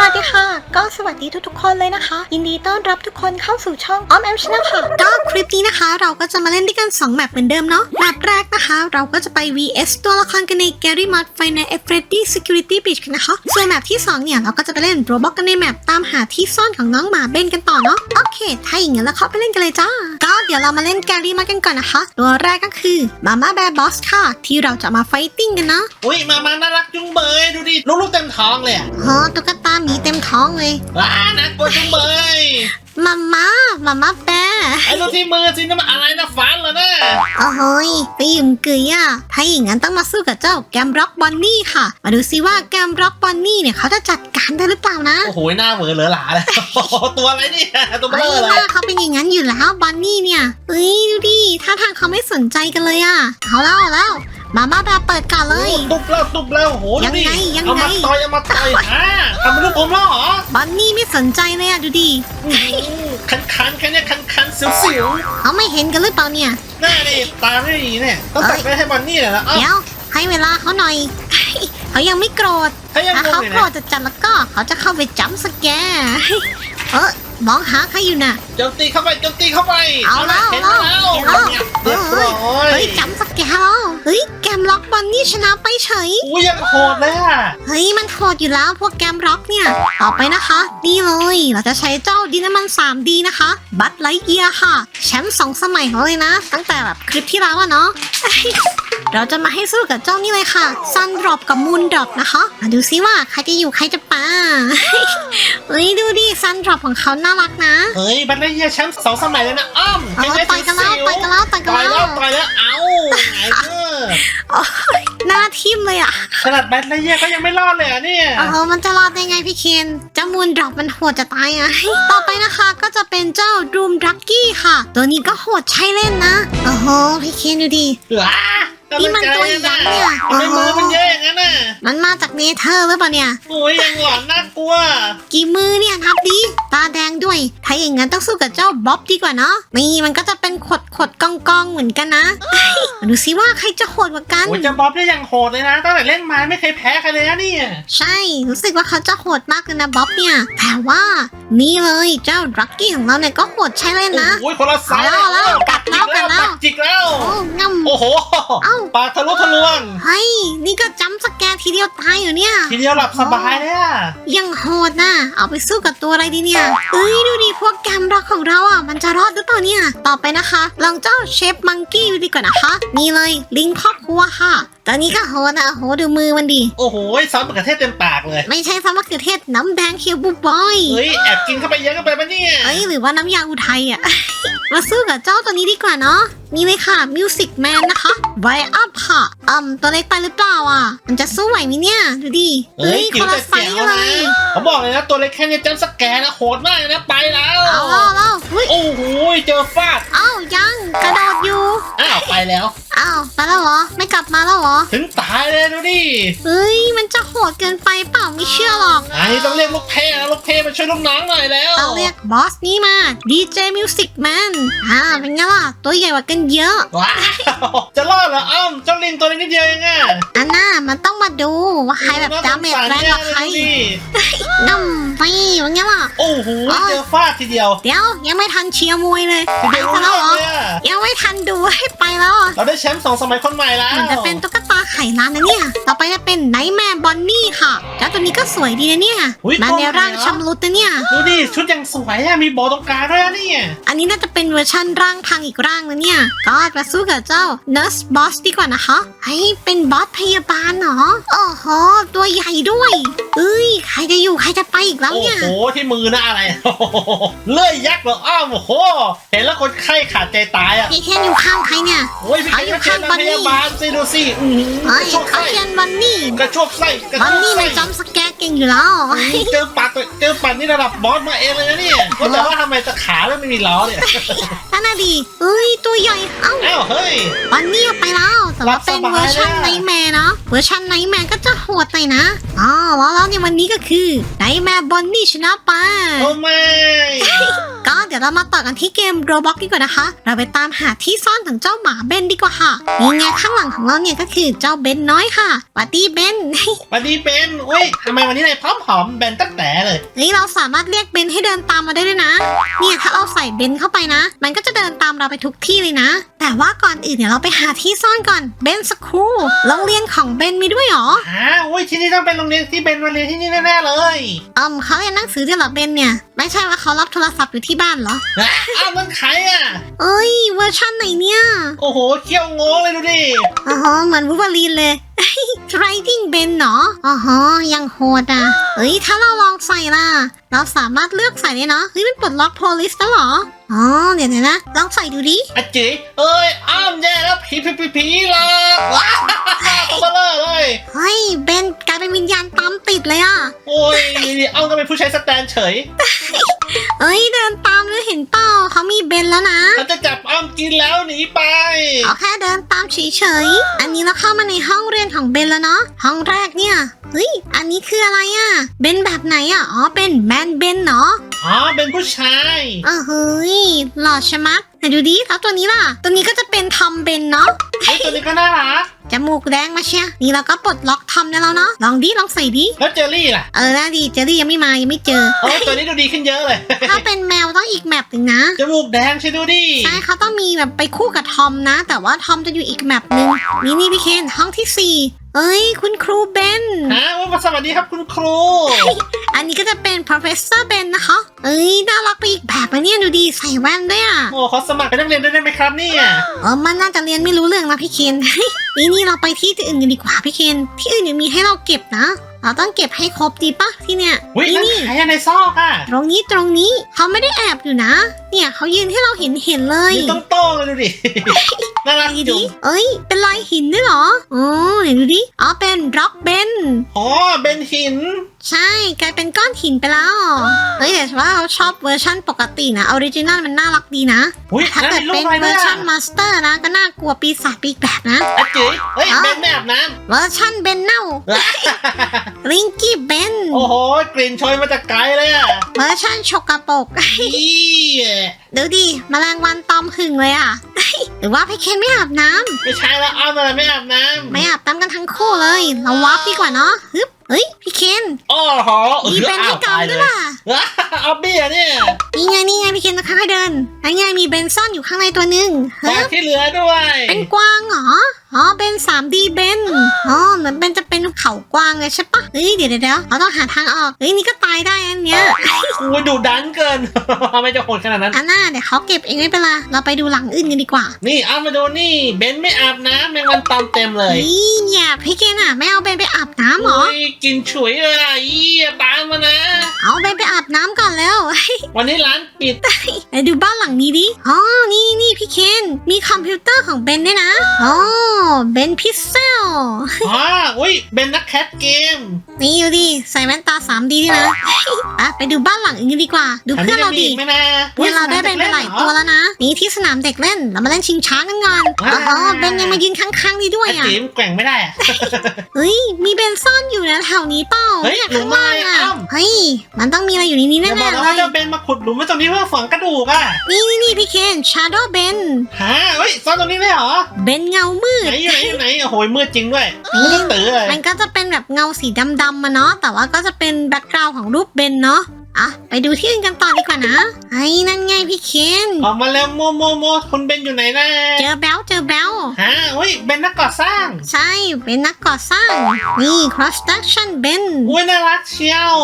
สวัสดีค่ะ ก็สวัสดีทุกๆ คนเลยนะคะ ยินดีต้อนรับทุกคนเข้าสู่ช่องออมแอมชนะค่ะ ก็คลิปนี้นะคะ เราก็จะมาเล่นด้วยกัน 2 แมปเหมือนเดิมเนาะแมปแรกนะคะ เราก็จะไป vs ตัวละครกันใน Gary Mod f i n a l Freddy Security Breach กันนะคะ ส่วนแมปที่ 2 เนี่ย เราก็จะไปเล่น Roblox กันในแมปตามหาที่ซ่อนของน้องหมาเบนกันต่อเนาะโอเคถ้าอย่างนั้นแล้วเข้าไปเล่นกันเลยจ้าก็เดี๋ยวเรามาเล่น Gary Mod กันก่อนนะคะ ตัวแรกก็คือ Mama Bear Boss ค่ะ ที่เราจะมาไฟติ้งกันเนาะอุ้ยมามาน่ารักจุงเบยดูดิลูกๆเต็มท้องเลยอะโอ้ตุ๊กตาหมีเต็มท้องเลยว้าน่ากลัวจุงเบยมาม่ามาม่าแปะไอ้ดูที่มือสินั่นมันอะไรนะฟันเหรอนะโอ้โหยไปยืมกึยอะถ้าอย่างนั้นต้องมาสู้กับเจ้าแกมร็อกบอนนี่ค่ะ มาดูซิว่าแกมร็อกบอนนี่เนี่ยเขาจะจัดการได้หรือเปล่านะ โอ้โหหน้าเหวอเหลือหลาเลยโอ้โหตัวอะไรเนี่ยตัวเบเฮ้ลยอเลว่ายเขาเป็นอย่างนั้นอยู่แล้วบอนนี่เนี่ยเฮ้ยดูดิท่าทางเขาไม่สนใจกันเลยอะเอาแล้วเอาแล้ว มาม่าแบบเปิดก่อนเลย ตุบแล้วตุบแล้วโอ้โหดูดิยังไงยังไงเอามาต่อยเอามาต่อยอ่าทำเป็นลูกอมแล้วเหรอบอนนี่ไม่สนใจเลยอะดูดิคันคันๆแค่เนี้ยคันคันๆเสียวเสียวเขาไม่เห็นกันหรือเปล่าเนี่ยๆหน้านี่ตาไม่ดีเนี่ยต้องตัดไปให้บอนนี่แหละนะเอ้าเดี๋ยวให้เวลาเขาหน่อยเขายังไม่โกรธถ้ายังถ้างงเขาอยู่โกรนะธจะจัดแล้วก็เขาจะเข้าไปจัมป์สแกร์เออมองหาใครอยู่น่ะ โจมตีเข้าไปโจมตีเข้าไปเอาแล้วเห็นเอาแล้วแล้วเนี่ยเรียบร้อยเฮ้ยจัมป์สแกร์แล้วเฮ้ยแกมล็อกบอลนี่ชนะไปเฉยอุ้ยยังโหดเลยอะเฮ้ยมันโหดอยู่แล้วพวกแกมร็อกเนี่ยต่อไปนะคะนี่เลยเราจะใช้เจ้าดินามัน 3D นะคะบัตไลเกียค่ะ แชมป์สองสมัยของเราเลยนะ ตั้งแต่แบบคลิปที่แล้วอะเนาะเราจะมาให้สู้กับเจ้านี่เลยค่ะซันดรอปกับมูนดรอปนะคะมาดูซิว่าใครจะอยู่ใครจะป่าเฮ้ยดูดิซันดรอปของเขาน่ารักนะเฮ้ยบัตรเลยเฮียแชมป์สองสมัยเลยนะอ้อมเอาเห็นไหมต่อยกันแล้วสิวต่อยกันแล้วต่อยกันต่อยแล้แล้ววต่อยแล้วเอ้าไงเออโอ๊ยหน้าทิ่มเลยอะขนาดบัตรเลยเฮียก็ยังไม่รอดเลยอะเนี่ยโอ้โหมันจะรอดได้ไงพี่เคนเจ้ามูนดรอปมันโหดจะตายอะต่อไปนะคะก็จะเป็นเจ้ารูมดักกี้ค่ะ ตัวนี้ก็โหดใช่เล่นนะโอ้โหพี่เคนดูดิว้า นี่มันตัวยักษ์เนี่ยทำไมมือมันเยอะอย่างนั้นน่ะมันมาจากเนเธอร์หรือเปล่าเนี่ยโอ้ยยังหลอนน่ากลัว กี่มือเนี่ยนับดิตาแดงด้วย ถ้าอย่างนั้นต้องสู้กับเจ้าบ๊อบดีกว่าเนาะนี่มันก็จะเป็นขดขดกองกองๆเหมือนกันนะมาดูซิว่าใครจะโหดกว่ากันโอ้ยจะบ๊อบได้ยังโหดเลยนะตั้งแต่เล่นมาไม่เคยแพ้ใครเลยนะเนี่ยใช่รู้สึกว่าเขาจะโหดมากเลยนะบ๊อบเนี่ยแต่ว่านี่เลยเจ้าดักกี้ของเราเนี่ยก็โหดใช่เล่นนะโอ้ยคนละไซส์เอาแล้วเอาแล้วกัดแล้วกัดแล้วปักจิกแล้วโอ้งำโอ้โหเอ้าปากทะลุทะลวง เฮ้ย นี่ก็จำสแกร์ทีเดียวตายอยู่เนี่ย ทีเดียวหลับสบายเลยอะยังโหดนะ เอาไปสู้กับตัวอะไรดีเนี่ยเอ้ยดูดิพวกแกมร็อกของเราอะ มันจะรอดหรือเปล่าเนี่ย ต่อไปนะคะ ลองเจ้าเชฟมังกี้ดีกว่านะคะ นี่เลยลิงครอบครัวค่ะตอนนี้ก็โหดนะโหดูมือมันดิโอ้โหซอสมะเขือเทศเต็มปากเลย ไม่ใช่ซ้ำมะเขือเทศน้ำแดงเคียวบูบอยเฮ้ยแอบกินเข้าไปเยอะกันไปปะเนี่ยเอ้ยหรือว่าน้ำยาอุทัยอะ มาสู้กับเจ้าตัวนี้ดีกว่าเนาะนี่เลยค่ะมิวสิกแมนนะคะไวอัพค่ะอืมตัวเล็กไปหรือเปล่าอะ มันจะสู้ไหวไหมเนี่ย ดูดิเฮ้ยคจิ๋วนละแต่ไซเจ๋ส์วเลนะยเขาบอกเลยนะ ตัวเล็กแค่เนี้จัมป์สแกนนะโหดมากเลยนะ ไปแล้วเอาแล้วเอาแล้วเฮ้ยโอ้โหเจอฟาดเอ้ายังกระโดดอยู่อ้าวไปแล้วอ้าวไปแล้วเหรอไม่กลับมาแล้วเหรอ ถึงตายเลยดูดิเฮ้ยมันจะโหดเกินไปเปล่าไม่เชื่อหรอก ไอ้ต้องเรียกลูกเทพนะลูกเทพมาช่วยลูกน้องหน่อยแล้วเราเรียกบอสนี้มา DJ Music Man อ่าเป็นไงล่ะตัวใหญ่กว่ากันเยอะ ว้าวจะรอดเหรออ้อมเจ้าลิงตัวเล็กนิดเดียวเองอะอันน่ามันต้องมาดูว่าใครแบบดาเมจแรงกว่าใครดูดิน้ำไปเป็นไงล่ะโอ้โหเจอฟาดทีเดียว เดี๋ยวยังไม่ทันเชียร์มวยเลยทีไปเดียวซะแล้วเหรอเลยอะยังไม่ทันดูให้ไปแล้วอะเราได้แชมป์สองสมัยคนใหม่แล้วมันจะเป็นตุ๊กตาไข่ร้านนะเนี่ย ต่อไปจะเป็นไนท์แมร์บอนนี่ค่ะเจ้าตัวนี้ก็สวยดีนะเนี่ยอุ๊ยมาในร่างชำรุดนะเนี่ย ดูดิชุดยังสวยอะมีโบตรงกลางด้วยอะเนี่ยอันนี้น่าจะเป็นเวอร์ชั่นร่างพังอีกร่างนะเนี่ย ก็มาสู้กับเจ้า Nurse Boss ดีกว่านะคะให้ยเป็นบอสพยาบาลเหรอโอ้โหตัวใหญ่ด้วยเอ้ยใครจะอยู่ใครจะไปอีกแล้วโอ้เนี่ย โหที่มือนะอะไรโอ้โหเลื่อยยักษ์เหรออ้าวโอ้โหเห็นแล้วคนไข้ขาดใจตายอะพี่เคนอยู่ข้างใครเนี่ย โอ้ยพี่เขาอยู่แค่ข้างเป็นบันนี่พยาบาลสิดูสิอื้อหือเฮ้ยกระโชกเขาไส้เขียนบันนี่ กระโชกไส้กระบันโชกนี่มัไส้นจำสแกร์เก่งอยู่แล้วเจอปัดเจอปัดนี่ระดับบอสมาเองเลยนะเนี่ยว่าแต่ว่าทำไมตะขาแล้วไม่มีล้อเนี่ยถ้านั่นน่ะดีเอ้ยตัวใหญ่เอ้าอ้าวเฮ้ย วันนี้ไปแล้วแต่ว่าเป็นรับสบายเวอร์ชันเลยไนอะแมร์เนาะเวอร์ชันไนแมร์ก็จะโหดหน่อยนะอ๋อแล้วแล้วในวันนี้ก็คือไนแมร์บอนนี่ชนะไปโอ้ไม่ ก็เดี๋ยวเรามาต่อกันที่เกมโรบ็อกดีกว่านะคะ เราไปตามหาที่ซ่อนของเจ้าหมาเบนดีกว่าค่ะนี่ไงข้างหลังของเราเนี่ยก็คือเจ้าเบนน้อยค่ะหวัดดีเบนวันนี้เป็นอุ้ยทำไมวันนี้นายพร้อมหอมแบนตั้งแต่เลย นี่เราสามารถเรียกเบนให้เดินตามมาได้ด้วยนะ เนี่ยถ้าเราใส่เบนเข้าไปนะ มันก็จะเดินตามเราไปทุกที่เลยนะ แต่ว่าก่อนอื่นเดี๋ยวเราไปหาที่ซ่อนก่อนเบนสคูลโรงเรียนของเบนมีด้วยเหรอฮะอุ้ยที่นี่ต้องเป็นโรงเรียนที่เบนมาเรียนที่นี่แน่ๆเลย อืมเขาเรียนหนังสือด้วยเหรอเบนเนี่ย ไม่ใช่ว่าเขารับโทรศัพท์อยู่ที่บ้านเหรอนะอ้าวนั่นใครอะ เอ้ยเวอร์ชันไหนเนี่ยโอ้โหเขี้ยวโง่เลยดูดิ อ๋อเหมือนวูบาลีนเลย Driving Ben เนาะอ๋อยังโหดอะเอ้ย ถ้าเราลองใส่ล่ะ เราสามารถเลือกใส่ได้เนาะเฮ้ยมันปลดล็อกโพลิสแล้วเหรอ อ๋อ เดี๋ยวๆนะ ลองใส่ดูดิ อาจิเอ้ย อ้ามแย่แล้วผีผีผีผีหลอกว้าวตัวเบลอเลย เฮ้ย เบนกลายเป็นวิญญาณตามติดเลยอะ โอ้ยอ้ามก็เป็นผู้ใช้สแตนเฉย เอ้ย เดินตามแล้วเห็นเปล่าเขามีเบนแล้วนะ เขาจะจับอ้าม กินแล้วหนีไป เอาแค่เดินตามเฉยๆ อันนี้เราเข้ามาในห้องเรียนของเบนแล้วเนาะ ห้องแรกเนี่ย เฮ้ย อันนี้คืออะไรอะ่ะ เบนแบบไหนอะ่ะ อ๋อ เป็นแมนเบนเนาะ อ๋อ เป็นผู้ชาย เออเฮ้ย หล่อชะมัดไหนดูดิแล้วตัวนี้ล่ะ ตัวนี้ก็จะเป็นทอมเบนเนาะเฮ้ยตัวนี้ก็น่ารัก จมูกแดงมาเชียนี่เราก็ปลดล็อกทอมได้แล้วเนาะ ลองดิ ลองใส่ดิ แล้วเจอรี่ล่ะ เออน่าดี เจอรี่ยังไม่มา ยังไม่เจอ โอ้ยตัวนี้ดูดีขึ้นเยอะเลย ถ้าเป็นแมวต้องอีกแมปหนึ่งนะ จมูกแดงใช่ดูดิ ใช่เขาต้องมีแบบไปคู่กับทอมนะ แต่ว่าทอมจะอยู่อีกแมปหนึ่งนี่นี่พี่เคนห้องที่สี่เอ้ย คุณครูเบนฮะว่ามาสวัสดีครับคุณครู อันนี้ก็จะเป็น professor Ben นะคะเอ้ยน่ารักไปอีกแบบอะเนี่ยดูดีใส่แว่นด้วยอะโอ้เขาสมัครเป็นนักเรียนด้วยได้ไหมครับเนี่ยเออมันน่าจะเรียนไม่รู้เรื่องนะพี่เคน นี่นี่เราไปที่อื่นกันดีกว่าพี่เคน ที่อื่นยังมีให้เราเก็บนะ เราต้องเก็บให้ครบดีปะที่เนี่ยอุ้ยนี่นั่นนี่ใครอะในซอกอะตรงนี้ตรงนี้เขาไม่ได้แอบอยู่นะ เนี่ยเขายืนให้เราเห็นเห็นๆเลยอยู่ต้องโต้งเลยดูดิ น่ารักดูจุดิงเอ้ย เป็นรอยหินด้วยเหรอ อ๋อเห็นดูดิ อ๋อ เป็น rock Ben อ๋อเบนหินใช่กลายเป็นก้อนหินไปแล้วเฮ้ยแต่ว่าเราชอบเวอร์ชั่นปกตินะออริจินัลมันน่ารักดีนะอุ้ยถ้านั่นเกิดมีรูเป็ปนอะไรเวอเนี่ยร์ชันมาสเตอร์นะก็น่ากลัวปีศาจปีกแบบนะ อาจิเฮ้ยอ๋อเบนไม่อาบน้เวอร์ชันเบนเน่าำริงกี้เบนโอ้โห กลิ่นโชยมาจากไกลเลยอะเวอร์ชันชกกระปรกอีดูดิแมลงวันตอมหึงเลยอะ หรือว่าพี่เคนไม่อาบน้ำไม่ใช่แล้วอ้าวอะไรไม่อาบน้ำไม่อาบน้ำกันทั้งคู่เลย เราวาร์ปดีกว่าเนาะฮึบ เฮ้ยพี่เคนโอ้โหมีเบนให้กำด้วยล่ะว้าเอาเบี้ยเนี่ยนี่ไงนี่ไงพี่เคนค่อยๆเดินแล้วไงมีเบนซ่อนอยู่ข้างในตัวหนึ่งฝาฮึกบที่เหลือด้วย เป็นกวางเหรออ๋อเป็น 3D เบนอ๋อเหมือนเป็นจะเป็นเขากวางเลยใช่ปะเฮ้ยเดี๋ยวเดี๋ยวเดี๋ยวเราต้องหาทางออกเฮ้ยนี่ก็ตายได้อันเนี้ย อุ้ยดุดันเกิน ไม่จะโหดขนาดนั้น อันน่าเดี๋ยวเขาเก็บเองไม่เป็นไรเราไปดูหลังอื่นกันดีกว่า นี่เอามาดูนี่เบนไม่อาบน้ำแมงวันตอมเต็มเลยนี่อย่าพี่เกนอะไม่เอาเบนไปอาบน้ำเหรออุ้ยกินฉุยเลยอะอีตามมานะ เอาเบนไปอาบน้ำก่อนแล้ว วันนี้ร้านปิด ไปดูบ้านหลังนี้ดิ อ๋อ นี่นี่พี่เคน มีคอมพิวเตอร์ของเบนด้วยนะ อ๋อ เบนพิซเซล อ๋ออุ้ยเบนนักแคทเกม นี่ดูดิ ใส่แว่นตา 3D ด้วยนะ อะ ไปดูบ้านหลังอื่นกันดีกว่า ดูอันเพื่นี้อนจะเรามีดิอีกไหมนะเนี่ยเราได้เป็นไปหลายตัวแล้วนะนี่ที่สนามเด็กเล่นเรามาเล่นชิงช้ากันก่อนอ๋อเบนยังมายืนข้างๆนี่ด้วยไอ้อะจิ๋มแกว่งไม่ได้อะเฮ้ยมีเบนซ่อนอยู่นะแถวนี้เปล่าเฮ้ยเนี่ยหรือข้างล่างอะไม่อ้ำเฮ้ยมันต้องมีอะไรอยู่ในนี้อย่าแน่บอกๆนะเลว่ายเจะเบนมาขุดหลุมไว้ตรงนี้เพื่อฝังกระดูกอะนี่นี่นี่พี่เคนชาร์โดเบนฮะเฮ้ยซ่อนตรงนี้เลยเหรอเบนเงามืดไหนอยู่ไหนอยู่ไหนโอ้โหมืดจริงด้วยนี่มืดตื้อเลยมันก็จะเป็นแบบเงาสีดำๆมาเนาะแต่ว่าก็จะเป็นแบ็กกราวด์ของรูปเบนเนาะ อะไปดูที่อื่นกันต่อดีกว่านะไอ้นั่นไงพี่เคนออกมาแล้วโมโมโมคุณเบนอยู่ไหนนะเจอแบลเจอแบลฮะเฮ้ยเบนนักก่อสร้าง ใช่เป็นนักก่อสร้าง นี่ construction ben อุ้ยน่ารักเชียว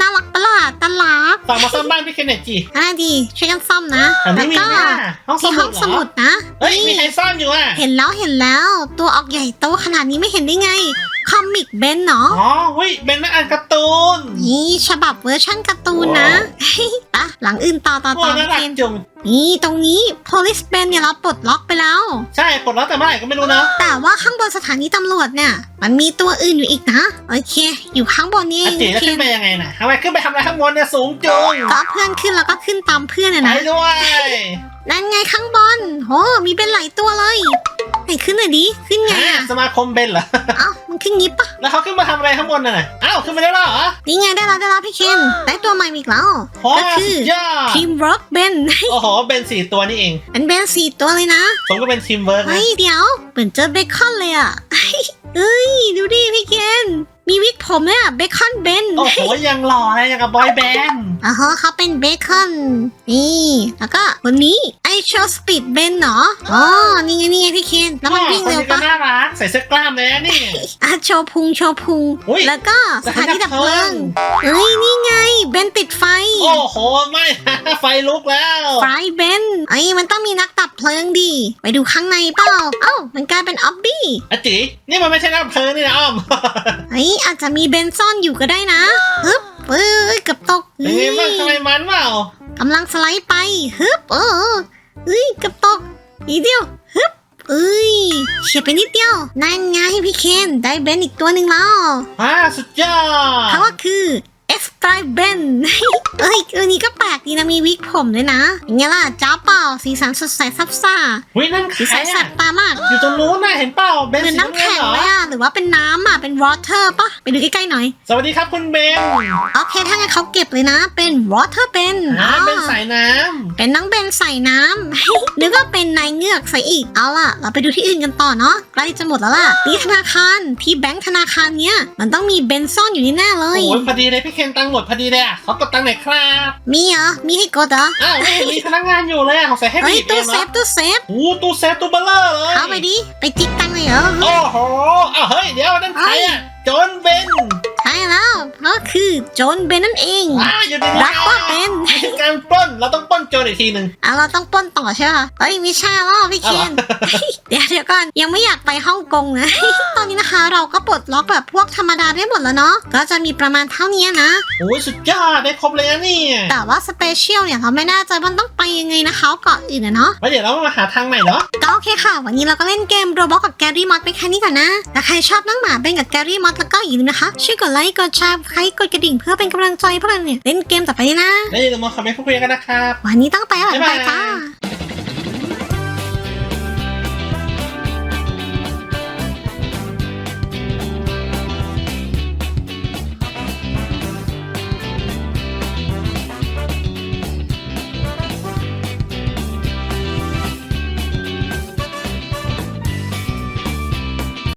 น่ารักประหลาดตลาดฝากมาซ่อมบ้านพี่เคนหน่อยจีอ่าดีช่วยกันซ่อมนะอันแล้นี้วมีก็หน้าห้องสที่มุห้ดองเหรสมุอดนะเฮ้ยมีใครซ่อนอยู่อะเห็นแล้วเห็นแล้ว ตัวออกใหญ่โตขนาดนี้ไม่เห็นได้ไง คอมิกเบนเนาะอ๋อเฮ้ยเบนนักอ่านการ์ตูนนี่ฉบับเวอร์ชั่นการ์ตูนนะปะหลังอื่นต่อต่อโอ้ต่อน่ารักเคนจุงนี่ตรงนี้ police ben เนี่ยเราปลดล็อกไปแล้ว ใช่ปลดล็อกแต่เมื่อไหร่ก็ไม่รู้นะ แต่ว่าข้างบนสถานีตำรวจเนี่ย มันมีตัวอื่นอยู่อีกนะ โอเค อยู่ข้างบนนี่เออางจิแล้วเคขึ้นไปยังไงน่ะทำไมขึ้นไปทำอะไรข้างบนเนี่ยสูงจุงก็เพื่อนขึ้นแล้วก็ขึ้นตามเพื่อนอะไปนะด้วย นั่นไงข้างบนโหมีเป็นหลายตัวเลยไหนขึ้นหน่อยดิ ขึ้นไงฮะอะสมาคมเบนเหรอ เอ้ามันขึ้นงี้ปะแล้วเขาขึ้นมาทำอะไรข้างบนน่ะอ้าวขึ้นมาได้แล้วเหรอ นี่ไงได้แล้วได้แล้วพี่เคนได้ตัวใหม่อีกแล้วโอ้ก็คืสุอดยอด ทีมเวิร์กเบนโอ้โหเบนสี่ตัวนี่เองเป็นเบนสี่ตัวเลยนะผมก็เป็นทีมเวิร์กนะเฮ้ยเดี๋ยวเหมือนเจอเบคอนเลยอะเอ้ยดูดิพี่เคน มีวิกผมเลยอะเบคอนเบนโอ้โหยังหล่อเลยอย่างกับบอยแบนด์อ๋อเขาเป็นเบคอน นี่ แล้วก็วันนี้ไอโชสปีดเบนเนาะอ๋อนี่ไงนี่ไงพี่เคนแล้วมันวิ่งคนเร็วนี้ก็ปะน่ารักใส่เสื้อกล้ามเลยนะนี่ อะโชว์พุงโชว์พุงอุ๊ย แล้วก็สถานที่ดับเพลิงเอ้ยนี่ไงเบนติดไฟ โอ้โหไม่ไฟลุกแล้วไฟเบนไอ้ยมันต้องมีนักดับเพลิงดิไปดูข้างในเปล่า เอ้า มันกลายเป็นออบบี้อาจินี่มันไม่ใช่น้ำเพลิงนี่นะอ้อม ไอ้ยอาจจะมีเบนซ่อนอยู่ก็ได้นะฮึบเอ้ยเกือบตกเป็นไงบ้างทำไมมันเปล่ากำลังสไลด์ไปฮึบเออเอ้ยเกือบตกอีกเดียวฮึบเอ้ยเฉียดไปนิดเดียวนั่นไงพี่เคนได้เบนอีกตัวหนึ่งแล้วอ่าสุดยอดเขาก็คือ เอสไตรเบนเอ้ยตัวนี้ก็แปลกดีนะมีวิกผมด้วยนะอย่างเงี้ยล่ะจ้าเปล่าสีสันสดใสซับซ่าวินั่นสีใครสันแสอะบตามากอยู่ตรงนู้นน่ะเห็นเปล่าเบนเหมือนสีน้ำน้ำเงินแข็งเหรอเลยอะหรือว่าเป็นน้ำอะเป็นวอเตอร์ปะไปดูใกล้ๆหน่อย สวัสดีครับคุณเบนโอเคถ้างั้นเขาเก็บเลยนะ เป็นวอเตอร์เป็นอ่าเป็นสายน้เป็นน้องเบนใส่น้ำนึกว่าเป็นนายเงือกใส่อีก เอาล่ะ เราไปดูที่อื่นกันต่อเนาะ ใกล้จะหมดแล้วล่ะนี่ธนาคาร ที่แบงค์ธนาคารเนี้ย มันต้องมีเบนซ่อนอยู่นี่แน่เลำยโอ้ยพอดีเลยพี่เคนตังค์หมดพอดีเลยอะเขากดตังค์หน่อยครับมีเหรอ มีให้กดเหรอ อ้าวไม่เห็นมีพนักงานอยู่เลยอะของใส่ให้เฮ้ย บีบเอตู้งเซเหรอฟตู้เซฟ โอ้ตู้เซฟตู้เบลเลอร์เลยเอาไปดิ ไปจิกตังค์เลยเหรอ โอ้โหอ้าวเฮ้ยเดี๋ยวนั่นใครอะโจนเบนใช่ แล้วก็คือโจนเบนนั่นเองอ่าอยู่ในรักว่าเป็นนี่คือการปล้นเราต้องปล้นโจรอีกทีหนึ่งอะเราต้องปล้นต่อใช่ป่ะเฮ้ยไม่ใช่แล้วพี่เคนเดี๋ยวเดี๋ยวก่อนยังไม่อยากไปฮ่องกงนะตอนนี้นะคะเราก็ปลดล็อกแบบพวกธรรมดาได้หมดแล้วเนาะก็จะมีประมาณเท่านี้นะโอ้ยสุดยอดได้ครบเลยนะเนี่ยแต่ว่าสเปเชียลเนี่ยเราไม่แน่ใจว่าต้องไปยังไงนะคะเกาะอื่นนะเนาะแล้วเดี๋ยวเรามาหาทางใหม่เนาะก็โอเคค่ะ วันนี้เราก็เล่นเกมโรบอทกับแกรี่มอสไปแค่นี้ก่อนนะถ้าใครชอบน้องหมาเป็นกับแกรี่มอสแล้วก็อย่าลืมนะคะช่วยกดไลค์กดแชร์ใครกดกระดิ่งเพื่อเป็นกำลังใจให้พวกเราเนี่ยเล่นเกมต่อไปด้วยนะแล้วอย่าลืมมาคอมเมนต์พูดคุยกันนะครับ วันนี้ต้องไปแล้วบ๊ายบายไปจ้า